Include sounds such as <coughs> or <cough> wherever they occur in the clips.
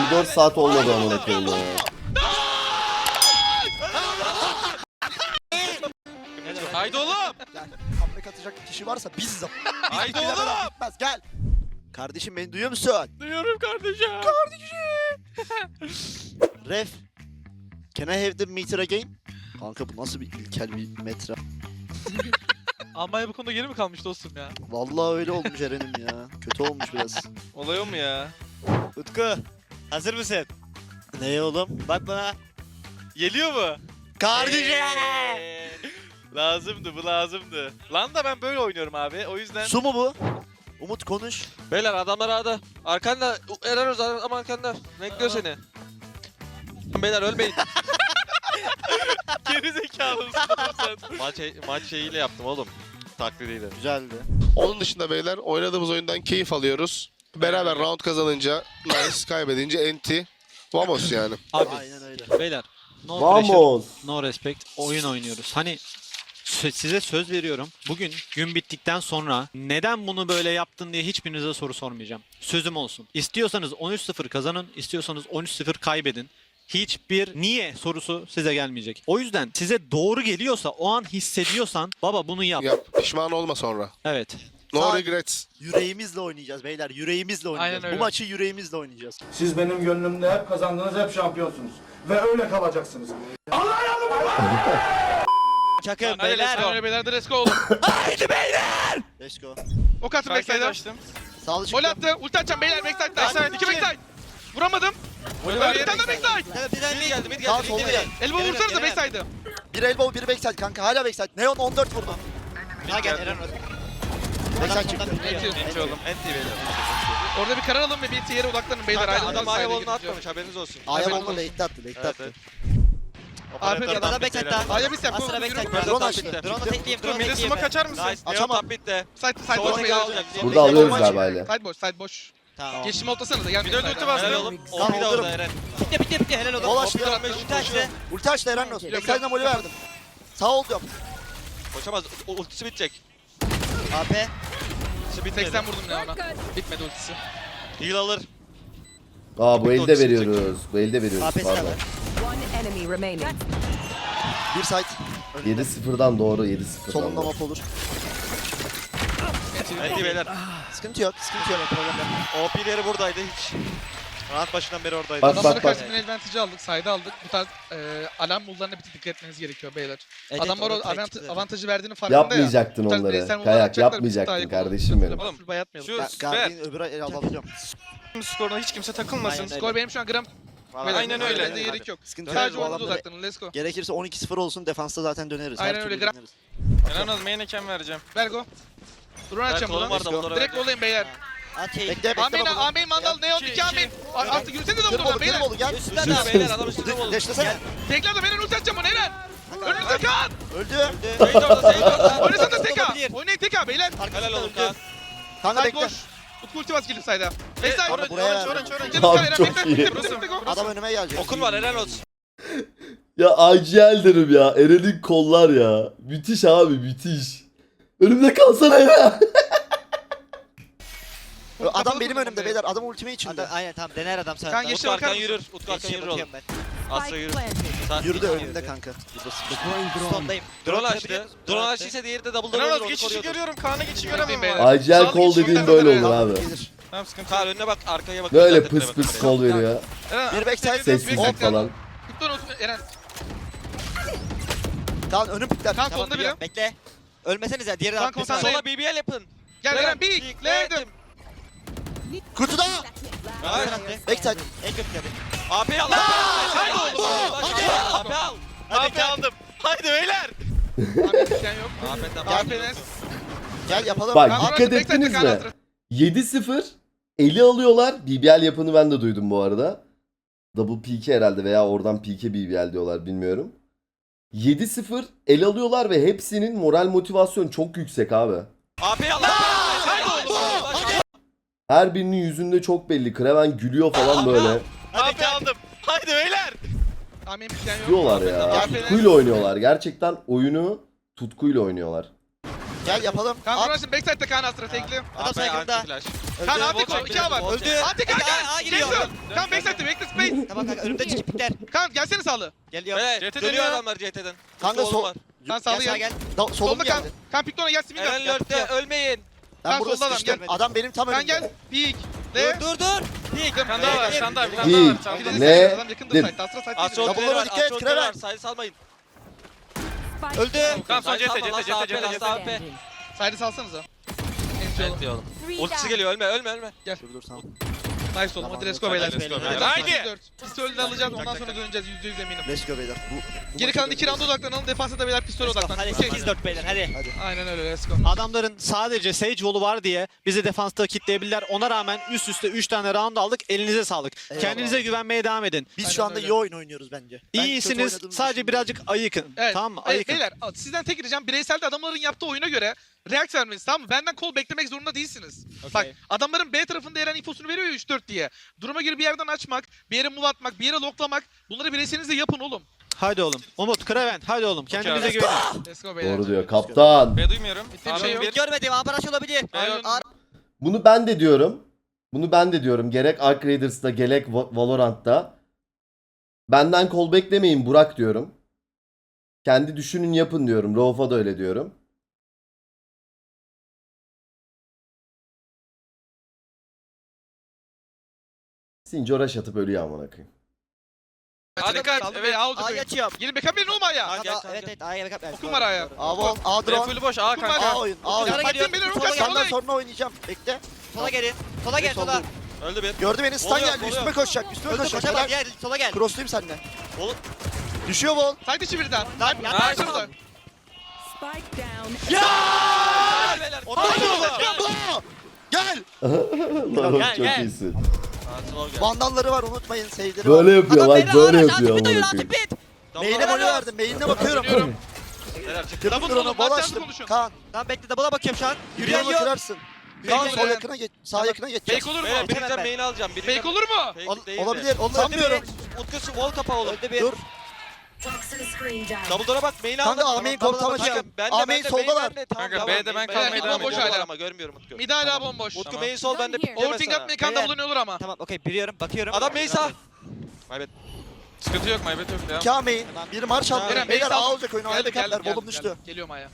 24 saat olmadı amına koyayım ya. Haydi oğlum. Gel. Comeback atacak kişi varsa biziz. Haydi oğlum. Bitmez gel. Kardeşim beni duyuyor musun? Duyuyorum kardeşim. <laughs> Ref. Can I have the meter again? Kanka bu nasıl bir ilkel bir metre? <laughs> Almanya bu konuda geri mi kalmış dostum ya? Vallahi öyle olmuş Eren'im ya. Kötü olmuş biraz. Olay o mu ya? Utku hazır mısın? Ne oğlum? Bak bana. Geliyor mu? Kardeşim! Eee, lazımdı bu lazımdı. Lan da ben böyle oynuyorum abi o yüzden. Su mu bu? Umut konuş. Beyler adamlar ağda. Arkanda Eren Özer ama arkanda. Bekliyor seni. Beyler ölmeyin. <laughs> Geri zekalı mısın oğlum sen? maç, maç şeyiyle yaptım oğlum. Taklidiyle. Güzeldi. Onun dışında beyler oynadığımız oyundan keyif alıyoruz. Beraber round kazanınca nice, kaybedince enti. Vamos yani. Abi Aynen öyle. beyler no pressure, Vamos. no respect oyun oynuyoruz. Hani sö- size söz veriyorum. Bugün gün bittikten sonra neden bunu böyle yaptın diye hiçbirinize soru sormayacağım. Sözüm olsun. İstiyorsanız 13-0 kazanın, istiyorsanız 13-0 kaybedin. Hiçbir niye sorusu size gelmeyecek. O yüzden size doğru geliyorsa, o an hissediyorsan baba bunu yap. Yap. Pişman olma sonra. Evet. No Sağ- regrets. Yüreğimizle oynayacağız beyler. Yüreğimizle oynayacağız. öyle. Bu maçı yüreğimizle oynayacağız. Siz benim gönlümde hep kazandınız, hep şampiyonsunuz. Ve öyle kalacaksınız. Çakın Hadi beyler. let's go. <laughs> Beyler de let's go oğlum. Let's go. Ok attım backside'a. açtım. Sağlı Gol çıktı. attı. Ulti atacağım beyler backside'da. Backside, İki backside. Vuramadım. Bir tane de backside. Bir tane Mid geldi mid geldi. mid gel. geldi. Elbow vursanıza backside'ı. Bir elbow, bir backside kanka. Hala backside. Neon 14 vurdu. Ha gel Eren. Backside çıktı. Enti oğlum. Enti beyler. Orada bir karar alın ve bir yere odaklanın beyler. Kanka, adam Aya volunu atmamış haberiniz olsun. Aya olsun. late'de attı. Late'de attı. Adam backside bitti, daha. Aya bir. Astra Yürü, backside. yürü. Drone açtı. Drone'u tekleyeyim. Mide tekleyeyim. smoke açar mısın? Açamam. Top bitti. Side, side boş. Burada alıyoruz galiba ile. Side boş, side boş. Tamam. Geçişimi oltasanıza gel. Bir de ulti bastı. Helal oğlum. Tamam, OP de orada Eren. Bitti bitti bitti helal olsun. açtı. Ulti açtı. Ulti açtı Eren olsun. Backside'den golü verdim. Sağ ol diyorum. Koşamaz. Ultisi bitecek. AP. Ultisi bitmedi. 80 vurdum ya ona. Bitmedi ultisi. Heal alır. Aa bu Bir elde veriyoruz. Bu elde veriyoruz APS pardon. var. One enemy remaining. Bir side. Önünde. 7-0'dan doğru 7-0'dan Solunda doğru. map olur. Enti beyler. Sıkıntı yok. Sıkıntı yok. Problem yok. OP'leri buradaydı hiç. Round başından beri oradaydı. Bak Adamlara bak bak. karşı bir advantage aldık, side aldık. Bu tarz e, alarm bullarına bir tık dikkat etmeniz gerekiyor beyler. Evet, Adamlar o orada direkt avant- çıktı. avantajı verdiğini farkında ya. Yapmayacaktın Bu tarz onları. bireysel Kayak yapacaklar, bir tık yapmayacaktın daha yakın kardeşim benim. Oğlum Full şu Ga- süper. Guardian öbürü el alabiliyorum. skoruna hiç kimse takılmasın. Aynen öyle. Skor benim şu an gram. Aynen öyle. öyle. gerek yok. Sıkıntı Sadece yok. Bu oyunuza adamları- odaklanın. Let's go. Gerekirse 12-0 olsun defansta zaten döneriz. Her Aynen türlü öyle, gra- döneriz. En az main iken vereceğim. Ver go. Drone Ben kolum buradan. bunlara Direkt olayım beyler. At şey. Bekle bekle Amin, bakalım. amin, mandal, neon, iki amin. Artık yürüsene de buradan olur, beyler. olur gel. Üstünden de beyler adam üstüne vurdu. Deşlesene. Tekle adam, Eren ulti atacağım onu Eren. Önünüzde kan. Öldü. Orada. Oynasana da. Olabilir. Oynayın teka beyler. Helal olsun Kaan. Kanka bekle. Utku ulti bas gelip. Orada buraya ver. Orange, orange. Abi Eren, çok iyi. Adam önüme gelecek. Okun var helal olsun. Ya ACL derim ya. Eren'in kollar ya. Müthiş abi müthiş. Önümde kalsana ya. <laughs> Adam benim önümde beyler. Adam ultime içinde. Adam, aynen tamam dener adam sen. Kan Utku yeşil bakar arkan mısın? yürür. Utku arkan yürür oğlum. Asla yürür. Sen- Yürüdü önümde kanka. Sondayım. Drone açtı. Drone açtıysa diğeri de double olsun, onu geçişi görüyorum. Kaan'a geçişi göremem göremem abi. Sağ kol dediğin böyle olur abi. Tamam sıkıntı Kaan önüne bak arkaya bak. Böyle pıs pıs kol veriyor. Bir backside. Sessizlik falan. Tutun olsun Eren. Kaan önüm pikler. Kan Tamam solunda biri. biliyorum. Bekle. Ölmeseniz ya diğeri de konsantre. Sola BBL yapın. Gel Eren bir. Kutuda. Backside. En kötü tabii. AP al. Haydi oğlum. AP al. AP aldım. Haydi beyler. Abi düşen yok. AP tamam. AP'den. Gel yapalım. Bak Kan dikkat ettiniz mi? Kaan 7-0 eli alıyorlar. BBL yapını ben de duydum bu arada. Double PK herhalde veya oradan PK BBL diyorlar bilmiyorum. 7-0 el alıyorlar ve hepsinin moral motivasyon çok yüksek abi. AP al. Her birinin yüzünde çok belli. Kraven gülüyor falan böyle. AP aldım. Haydi beyler. Amin yok. Tutuyorlar ya. Gel. Tutkuyla oynuyorlar. Gerçekten oyunu tutkuyla oynuyorlar. Gel yapalım. Kan At. burası backside'de Kaan Astra tekli. Adam saygında. anti flash. Kan Öldü. Antik o. 2 A var. Öldü. Antik kan A- A gel. giriyor. Kan backside'de bekle space. Tamam kanka önümde çiçek pikler. Kan gelsene sağlı. Geliyor. Beyler CT dönüyor adamlar CT'den. Kanka sol. var. Kan Gel sağlı sağa gel. gel. Solum geldi. Kan Pikton'a gelsin bir Eren gel. lurkte ölmeyin. Ben Kan burada solda adam, sıkıştım. gel. Adam benim tam önümde. gel. Pik. Dur Le. dur dur. Pik. Bir tane daha var, bir tane daha, bir tane daha var. Ne? Adam yakındır site. Astra site. Değil. Double'lara var. dikkat, Kraven. var. Sayı salmayın. Öldü. Tamam son Sayı CT CT CT CT. AP. Side'i salsanıza. Evet oğlum. diyorum. Ultisi geliyor ölme ölme ölme. Dur dur tamam. Nice oğlum. Hadi let's go Tamam, beyler. let's go Beyler, Haydi. sekiz dört. Pistol öldü alacağız ondan sonra döneceğiz %100 eminim. Let's go beyler. Bu, bu Geri kalan iki rounda odaklanalım. Defansa da beyler pistol odaklan. Hadi Okey. 8-4 beyler hadi. Aynen öyle let's go. Adamların sadece Sage wall'u var diye bizi defansta kitleyebilirler. Ona rağmen üst üste 3 tane round aldık. Elinize sağlık. Eyvallah. Kendinize güvenmeye devam edin. Biz Aynen şu anda öyle. iyi oyun oynuyoruz bence. Ben İyisiniz. Sadece birazcık ayıkın. Evet. Tamam mı? Ayıkın. Beyler sizden tek ricam bireyselde adamların yaptığı oyuna göre react vermeniz tamam mı? Benden kol beklemek zorunda değilsiniz. Bak adamların B tarafında Eren infosunu veriyor ya 3-4 diye. Duruma göre bir yerden açmak, bir yere move atmak, bir yere loklamak. Bunları bireyselinizle yapın oğlum. Hadi oğlum. Umut, Kraven. Hadi oğlum. Kendinize abi. güvenin. Let's go beyler. Doğru diyor. Kaptan. B duymuyorum. Bitti bir şey yok. bir. Görmedim abaraj olabilir. Bunu ben de diyorum. Bunu ben de diyorum. Gerek Ark Raiders'ta gerek Va- Valorant'ta. Benden kol beklemeyin Burak diyorum. Kendi düşünün yapın diyorum. Rauf'a da öyle diyorum. Sinci rush atıp ölüyor amına koyayım. Hadi. Aldı Evet. A oldu A'yı açıyorum. Gelin backup verin oğlum ya. Gel, Aa, gel, Evet evet A'ya backup ver. Okun var A'ya. A wall, A drone. full boş. A kanka. ya. A oyun, A oyun. Fight geliyor. Lukas, gel. Senden sonra oynayacağım. Bekle. Sola gelin. Sola gel sola. Öldü bir. Gördü beni. Stun geldi. Üstüme koşacak. Üstüme Öldü koşacak. koşamaz Helal. gel. Sola gel. Crossluyum seninle. Oğlum. Düşüyor. Lan Side yapma. Nice orada. Spike down. Gel beyler. Hadi <laughs> oğlum. Gel. Lan Gel, çok gel. iyisin. Vandalları var unutmayın. Save'leri var. Böyle yapıyor beni böyle yapıyor amına koyayım. Main'e golü verdim. Main'ine bakıyorum. Double drone'u. oğlum, Bol açtım. Kaan. Tamam bekle double'a bakıyorum şu an. Yürüyen yok. kırarsın. Fake sol olur. yakına geç. Sağ yakına geçeceğiz. Fake olur mu? Ben. main alacağım. Fake olur mu? Olabilir. Olabilir. bir. Utkusu wall kapağı bir. Dur. Double door'a bak main aldım. Kanka A main Tamam, komutan tamam, açık. Ben de A ben main de soldalar. Kanka, devam, B'de ben kalmaya devam boş ediyorum. hala Ama görmüyorum Utku. Mid hala bomboş. Utku main sol bende pikleme Overthink sana. atmayın kan Beyler. double'ını olur ama. Tamam okey biliyorum bakıyorum. Adam main sağ. Sıkıntı yok. Maybet yok ya. İki main. Biri marş aldı. Eren, Beyler A olacak oyun. A'ya Geldim backup'ler. geldim Volum düştü. Geliyorum A'ya.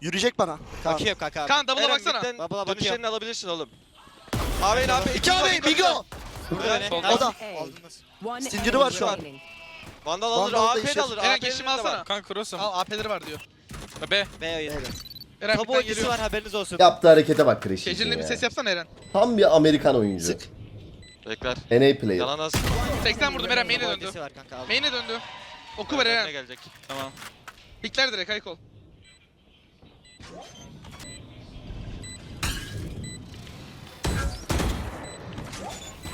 Yürüyecek bana. Bakıyorum kanka. Kan double'a baksana. dönüşlerini alabilirsin oğlum. Abi abi. İki A main. Bigo. O da. Zinciri var şu an. Vandal alır, Vandal da AP de işe- alır. Eren AP geçişimi de var. alsana. Kanka cross'um. Al AP'leri var diyor. B. B oyun. Eren Tabu ultisi geliyor. var haberiniz olsun. Yaptığı harekete bak Crash'in Şecil'le bir ses yapsana Eren. Tam bir Amerikan oyuncu. Sık. Bekler. NA player. Yalan az. 80 vurdum Eren main'e Tabu döndü. var kanka. al. Main'e döndü. Oku ver Ne Eren. gelecek? Tamam. Pikler direkt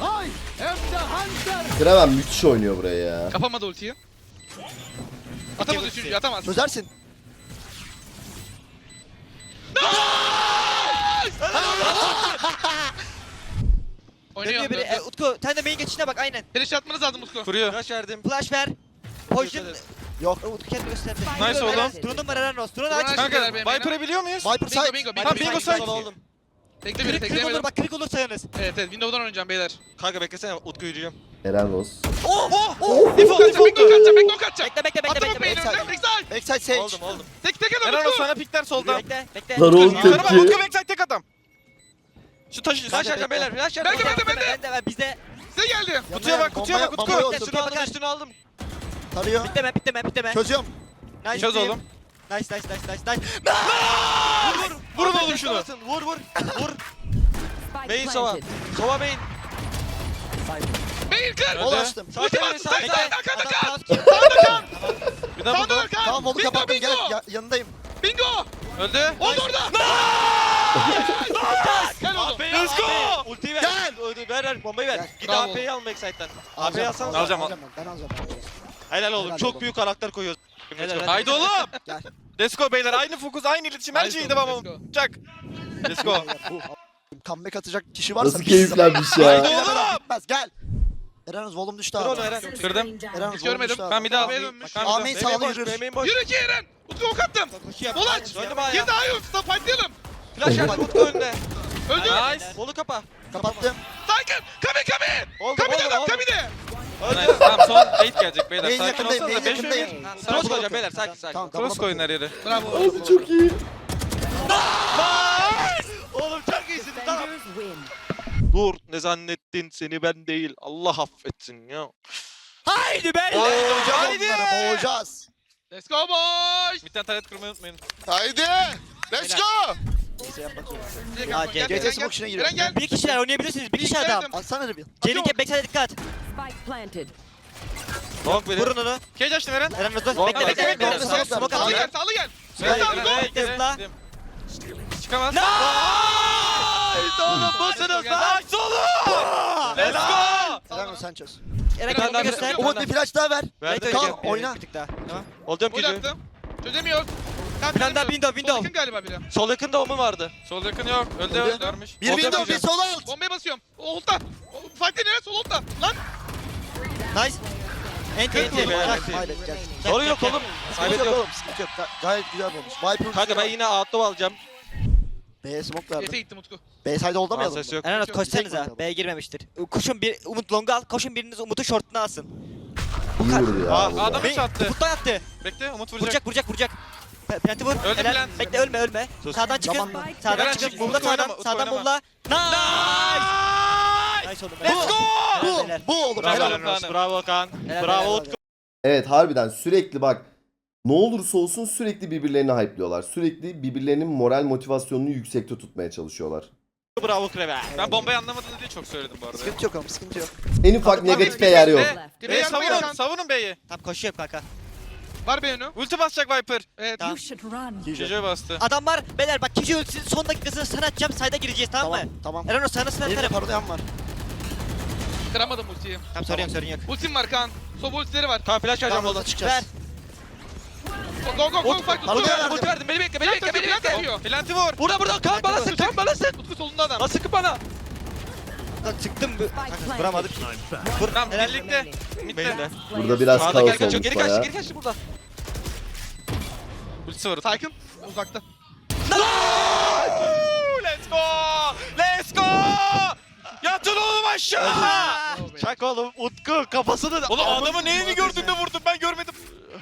ol. Kraven müthiş oynuyor buraya ya. Kapamadı ultiyi. Atamadı üçüncüyü atamaz. Çözersin. Oynuyor. Dönüyor biri. E, Utku sen de main geçişine bak aynen. Flash atmanız lazım Utku. Kuruyor. Flash verdim. Flash ver. Poison. Evet. Yok. Utku kendini gösterdi. Nice oğlum. Drone'um var Eren Ross. Drone Drone aç. Kanka Beyler, beyler. Viper'ı biliyor muyuz? Viper Bingo side. bingo. Tamam, bingo side. Sola Bekle biri Kırık kırık tekleyemedim. olur bak kırık olur sayınız. Evet evet Windows'dan oynayacağım beyler. Kanka beklesene Utku yürüyeceğim. Eren Ross. Oh oh oh. Default kaçacak, default. backdoor kaçacak, backdoor kaçacak. Bekle bekle bekle Atama bekle. bekle. önden, backside. Backside Sage. Oldum oldum. Tek tek adam Eren o Utku. sana pikler solda. Bekle bekle. Lan oğlum Yukarı bak tepki. Utku backside tek adam. Şu taşı. Flash vereceğim beyler. Flash Ben vereceğim. de ben de ben de. Ben de ben bizde. Size geldi. Kutuya bak, kutuya bak, Utku. Bombayı Üstünü aldım üstünü aldım. Tarıyor. Bitleme bitleme bitleme. Çözüyorum. Nice Çöz team. oğlum. Nice nice nice nice nice. Vurun oğlum şunu. Vur vur. Vur. Main sova. Sova main. Main kır. Bol açtım. Sağ Ulti bastı. Adam sağ- Sağda kan. Bir daha burada. Tamam Bingo, kapattım. Gel yanındayım. Bingo. Öldü. O da orada. Gel oğlum. Let's go. Ultiyi ver. Gel. Ver ver bombayı ver. Git. AP'yi alma Excite'den. AP'yi Alacağım, alsanız. Alacağım, al. Ben alacağım. Helal oğlum. Çok büyük karakter koyuyoruz. Haydi oğlum. Gel. Let's go beyler. Aynı fokus, aynı iletişim. Her oğlum, devam olacak. Let's go. <laughs> Comeback atacak kişi varsa Nasıl keyiflenmiş Haydi ya. oğlum. Bitmez gel. Erenuz volum düştü onu abi. Eren. Toxin Kırdım. Erenuz Hiç volum görmedim. düştü Ben bir daha. Amin Benim sağlı yürür. boş. Yürü ki Eren. Utku ok attım. Koşuyor. Ulaş. Döndüm ayağa. Gir daha yok. Stop fightlayalım. Flash ver Utku önüne. Öldü. Nice. Kolu kapa. Kapattım. Sakin. Kami kami. Oldu Kami de oldu. kami de. Nice. Tamam son 8 gelecek beyler. Main Sakin yakındayım, olsanıza. main 5 yakındayım. oyun. Tamam, Cross koyacağım beyler sakin sakin. Tamam, Cross tamam, koyun her yere. Bravo. Abi çok iyi. Oğlum çok iyisin tamam. Defenders win. Dur ne zannettin seni ben değil. Allah affetsin ya. Haydi be. Boğacağız onları boğacağız. Let's go boys. Bir tane taret kurmayı unutmayın. Haydi. Let's go. Ya, gel, GT Eren gel. smoke içine giriyor. Eren gel. Bir kişiler oynayabilirsiniz. Bir kişi adam. Alsana bir. Cenin'e backside'e dikkat. Spike planted. Long verin. Vurun onu. Cage açtım Eren. Eren. Long Bekle bekle bekle. Smoke Sağlı atıyor. gel sağlı gel. Sağlı Eren, go. Eren, Bekle, zıpla. Çıkamaz. Oğlum busunuz lan. Let's go. Eren çöz. Eren kendini daha göster. ver. Umut bir flash daha ver. Verdim. Kal, oyna. Olacağım attım. Çözemiyoruz. Bir tane daha çözemiyoruz. window Sol window. yakın galiba biri. Sol yakında o mu vardı? Sol yakın yok. Öldü Öldü. Bir window bir sol alt. Bombaya basıyorum. Olta. Fark değil sol olta. Lan. Nice. Enti enti. Enti, gel. Sorun yok oğlum. Sıkıntı Kaybet yok yok. oğlum sıkıntı yok. Ga- Gayet güzel olmuş. Viper Kanka ben yine outlaw alacağım. B'ye smoke Yete verdim. gitti Utku. B side oldamayalım Ses mı? yok. Eren Rıdvan Tek koşsanıza. B girmemiştir. Koşun bir Umut longu al. Koşun biriniz Umut'un short'unu alsın. Vurdu ya. Aa, burada. adam hiç attı. Bekle Umut vuracak. Vuracak vuracak vuracak. Pe- Plant'i vur. Öldü Helal. Bekle ölme ölme. Sus. Sağdan çıkın. Tamam. Sağdan çıkın. çık, Mulla Utku oynama, sağdan. Utku Sağdan oynama. Mulla. Nice. Nice oğlum. Let's go. Bu, bu olur. Bravo Helal. Öz, Bravo Kaan. Bravo Utku. Evet harbiden sürekli bak ne olursa olsun sürekli birbirlerini hype'liyorlar. Sürekli birbirlerinin moral motivasyonunu yüksekte tutmaya çalışıyorlar. Bravo Kreve. Ben bombayı anlamadım diye çok söyledim bu arada. Sıkıntı yok oğlum sıkıntı yok. En ufak negatife yer abi, yok. B'yi savunun. Savunun B'yi. Tamam koşuyorum kanka. Var beğeni. Ulti basacak Viper. Evet. Tamam. You should run. Jojo bastı. Adam var. Beyler bak kişi ölçüsün son dakikasını sana atacağım. Sayda gireceğiz tamam, Tamam mı? tamam. Eren o sana sana Benim atarım. paranoyam var. Kıramadım ultiyi. Tamam sorun yok sorun yok. Ultim var Kaan. Soba ultileri var. Kaan flash vereceğim Tamam hızlı çıkacağız. Ver. Go go go fight Paranoya Utku. verdim. Ulti verdim. Beni bekle. Beni Plant bekle. Beni atıyor, plant bekle. atıyor. Planti vur. Burada burada. Kaan bana sık. Kaan bana sık. Utku solunda adam. Lan sıkın bana. Lan çıktım. bu- Kanka vuramadık. Vur. Tamam Helal. birlikte. Mitte. Burada biraz Sağda kaos geri kaçıyor. olmuş Geri kaçtı. baya. Geri kaçtı burada. Ultisi var. Sakin. Uzakta. Let's go. Let's go. Yatın oğlum aşağı. Çak oğlum Utku kafasını. Oğlum adamı neyini gördün de vurdun ben görmedim.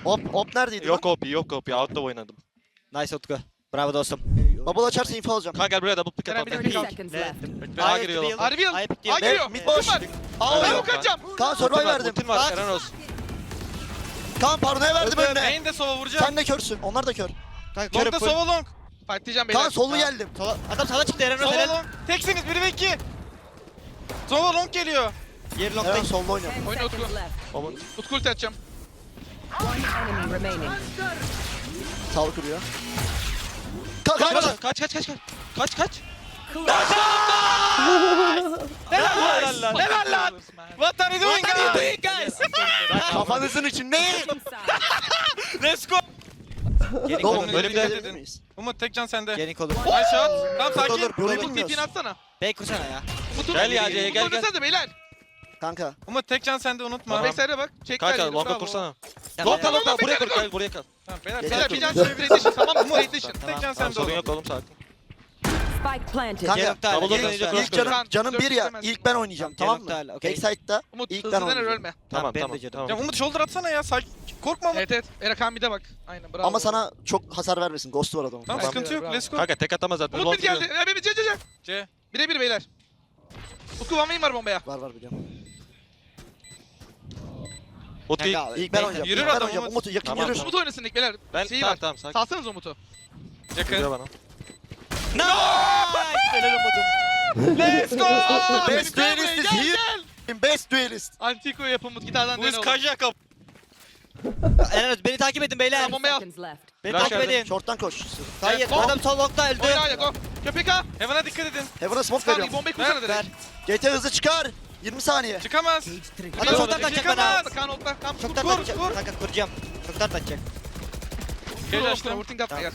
Hop hop neredeydi Yok OP yok OP. Out'ta oynadım. Nice Utku. Bravo dostum. Bubble açarsa info alacağım. Kanka gel buraya double pick Eren atalım. bir 30 dakika. seconds Ne? left. A giriyor. Harbi yıl. Ayıp A giriyor. mid Ultim boş. Ben yok. yok kaçacağım. Kaan survive verdim. Ultim var. Eren olsun. Kaan paranoya verdim önüne. Main de sova vuracağım. Sen de körsün. Onlar da kör. Long da sova long. Fightlayacağım beyler. Kaan sollu geldim. Adam sana çıktı Eren Sova Helal. long. Teksiniz 1 ve 2. Sova long geliyor. Yeri Eren long'dayım. solda oynuyor. 10 Oyna Utku. left. Utku ulti atacağım. Enemy remaining. Sağlık kuruyor. Ka kaç. Kaç kaç kaç kaç. Kaç kaç. Helal lan. Helal lan. What are you doing guys? Kafanızın içinde. Let's go. Geri Doğru. kolum. Böyle bir Böyle de bir dedin. miyiz? Umut tek can sende. Geri kolum. Nice shot. Tamam sakin. Olur, Umut bilmiyoruz. TP'ni atsana. Bey kursana ya. Umut'un Gel ya, C'ye, gel, gel. Oynasana beyler. Kanka. Umut tek can sende unutma. Backside'e bak. Çek Kanka geldi, longa bravo. kursana. Tamam, Longa longa buraya kal gel buraya kal. Tamam beyler Beyler, bir daha şöyle bir edition tamam mı? <laughs> Edition. Tek can Tamam, sende sorun oğlum. yok oğlum sakin. Spike planted. Kanka. Nokta Double down nokta iyice hala. İlk canım, Kaan, canım dört bir ya. istemez. İlk ben oynayacağım Tamam, tamam mı? hala, okey. Backside'da Umut ilk ben hızlıdan oynayacağım. ölme. Tamam tamam. de canım. Tamam Umut shoulder atsana ya sakin. Korkma Umut. Evet evet. Erakan bir de bak. Aynen bravo. Ama sana çok hasar vermesin. Ghost var adamın. Tamam Bravo, sıkıntı yok bravo. let's go. Kanka tek atamaz zaten. Umut bir geldi. Ya bir C C C. C. Bire bir beyler. Utku one var bombaya. Var var biliyorum. Umut değil. Kanka, İlk ben oynayacağım. Yürür ilk ben adam, oynayacağım. Umut. Umut yakın Tamam, yürür. Umut oynasın ilk beyler. Ben Şeyi tamam var. tamam sakin. Salsanız Umut'u. Yakın. Geliyor bana. Nice! Helal Umut'um. Let's go. Best duelist is here. Best duelist. Antiko yap Umut. Gitardan Bu dene iz oğlum. kaja Eren Öz beni takip edin beyler. Tamam. Left. Beni Flash takip verdim. edin. Short'tan koş. Hayır Go. adam sol long'da öldü. Oyna ya go. Köpek ha. Heaven'a dikkat edin. Heaven'a smoke Tamam veriyorum. bombayı kursana Ver. direkt. GT hızlı çıkar. 20 saniye. Çıkamaz. Adam çoktan kaçacak bana. Çıkamaz. Kaan otla. Tamam Çoktan kur kaçacak. kur. Kanka kuracağım. Çoktan kaçacak. Gel Kur açtım. Vurting atma gel.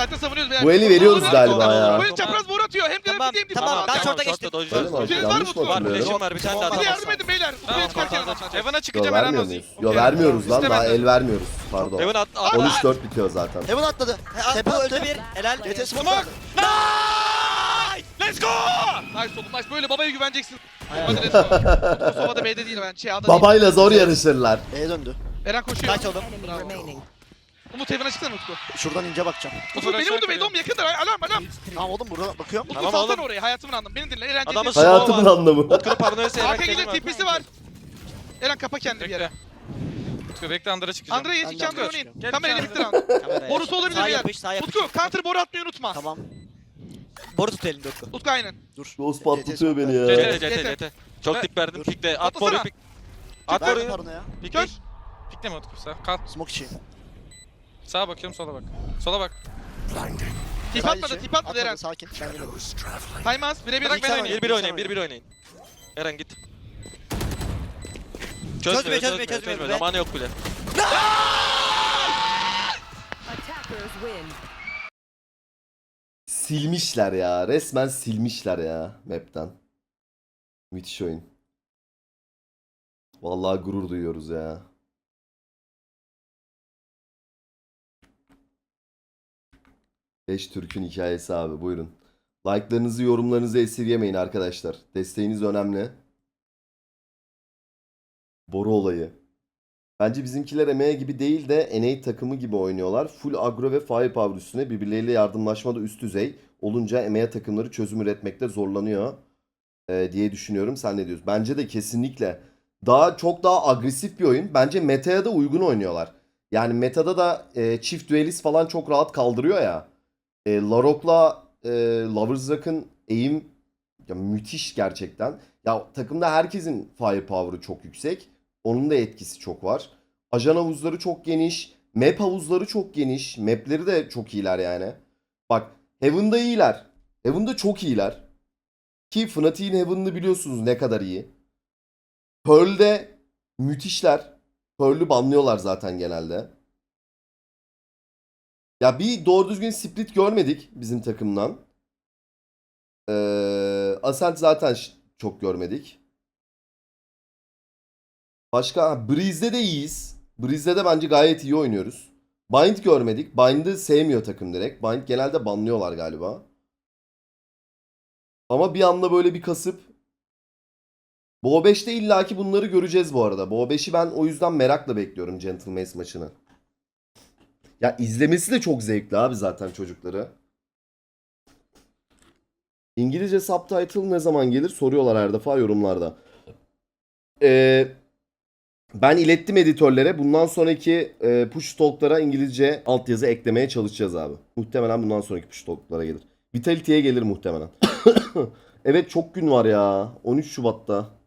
Site'de savunuyoruz beyler. Bu eli veriyoruz galiba ya. Bu el çapraz vur atıyor. Hem Tamam, grafik hem tamam, ben Short'ta geçtim. Öyle mi? Ultiniz var Yanlış mı mı Var hatırlıyorum? flash'im var bir tane daha. Bir de yardım edin beyler. Tamam. atacağız. Heaven'a Yo çıkacağım Eren vermiyor Ozi. muyuz? Yo vermiyoruz lan daha el vermiyoruz. Pardon. Heaven at. at. 13-4 bitiyor zaten. Heaven atladı. Tepe öldü bir. Helal. GT smoke Smoke. verdi. Nice. Let's go! Nice oğlum nice. Böyle babaya güveneceksin. Let's go. Utku Sova'da B'de değil ben. Şey A'da değil. Babayla zor yarışırlar. B'ye döndü. Eren koşuyor. Kaç oğlum? Enemy remaining. Umut evine çıksana Utku. Şuradan ince bakacağım. Utku beni vurdu oğlum yakındır. Alarm alarm. Tamam oğlum buradan bakıyorum. Utku Tamam salsana oğlum. orayı. Hayatımın anlamı. Beni dinle. Eren Adamın dinle. Hayatımın anlamı. Utku'nun paranoyası Eren Arka gelir kendine var. Eren kapa kendini bir yere. Utku bekle Andra çıkacağım. Andrea Ben geç de iki Andrea Andrea oynayın. Bir bitti round. Kameraya. Borusu olabilir Sağ bir yer. yapış, sağ yapış. Utku counter boru atmayı unutma. Tamam. Boru tut elinde Utku. Utku aynen. Dur. Ghost patlatıyor beni ya. CT CT CT. Çok dip verdim. Pikle. At Atlasana. boruyu pik. At Ver boruyu. parona ya. Pik Kör. pik. Pikle mi Utku sağ? Kalk. Smoke içeyim. Sağa bakıyorum sola bak. Sola bak. Tip atmadı tip atmadı Eren. Sakin. Ben gelirim. Taymaz. Birebir bırak ben oynayayım. Oynayın. Bir bir oynayın. Eren git. Çözme Çözme, çözme, çözme. Zamanı yok bile. Attackers win. Silmişler ya. Resmen silmişler ya map'ten. Müthiş oyun. Vallahi gurur duyuyoruz ya. Beş Türk'ün hikayesi abi buyurun. Like'larınızı yorumlarınızı esirgemeyin arkadaşlar. Desteğiniz önemli. Boru olayı. Bence bizimkiler emeğe gibi değil de NA takımı gibi oynuyorlar. Full agro ve firepower üstüne birbirleriyle yardımlaşmada üst düzey olunca emeğe takımları çözüm üretmekte zorlanıyor e, diye düşünüyorum. Sen ne diyorsun? Bence de kesinlikle daha çok daha agresif bir oyun. Bence meta'ya da uygun oynuyorlar. Yani metada da e, çift duelist falan çok rahat kaldırıyor ya. E, Larok'la e, Lovers Rock'ın aim ya müthiş gerçekten. Ya takımda herkesin firepower'ı çok yüksek. Onun da etkisi çok var. Ajan havuzları çok geniş. Map havuzları çok geniş. Map'leri de çok iyiler yani. Bak Heaven'da iyiler. Heaven'da çok iyiler. Ki Fnatic'in Heaven'ını biliyorsunuz ne kadar iyi. Pearl'de müthişler. Pearl'ü banlıyorlar zaten genelde. Ya bir doğru düzgün split görmedik bizim takımdan. Ee, Ascent zaten çok görmedik. Başka Breeze'de de iyiyiz. Breeze'de de bence gayet iyi oynuyoruz. Bind görmedik. Bind'ı sevmiyor takım direkt. Bind genelde banlıyorlar galiba. Ama bir anda böyle bir kasıp Bo 5'te illaki bunları göreceğiz bu arada. Bo 5'i ben o yüzden merakla bekliyorum Gentleman's maçını. Ya izlemesi de çok zevkli abi zaten çocukları. İngilizce subtitle ne zaman gelir soruyorlar her defa yorumlarda. Ee, ben ilettim editörlere. Bundan sonraki e, push talk'lara İngilizce altyazı eklemeye çalışacağız abi. Muhtemelen bundan sonraki push talk'lara gelir. Vitality'ye gelir muhtemelen. <coughs> evet çok gün var ya. 13 Şubat'ta.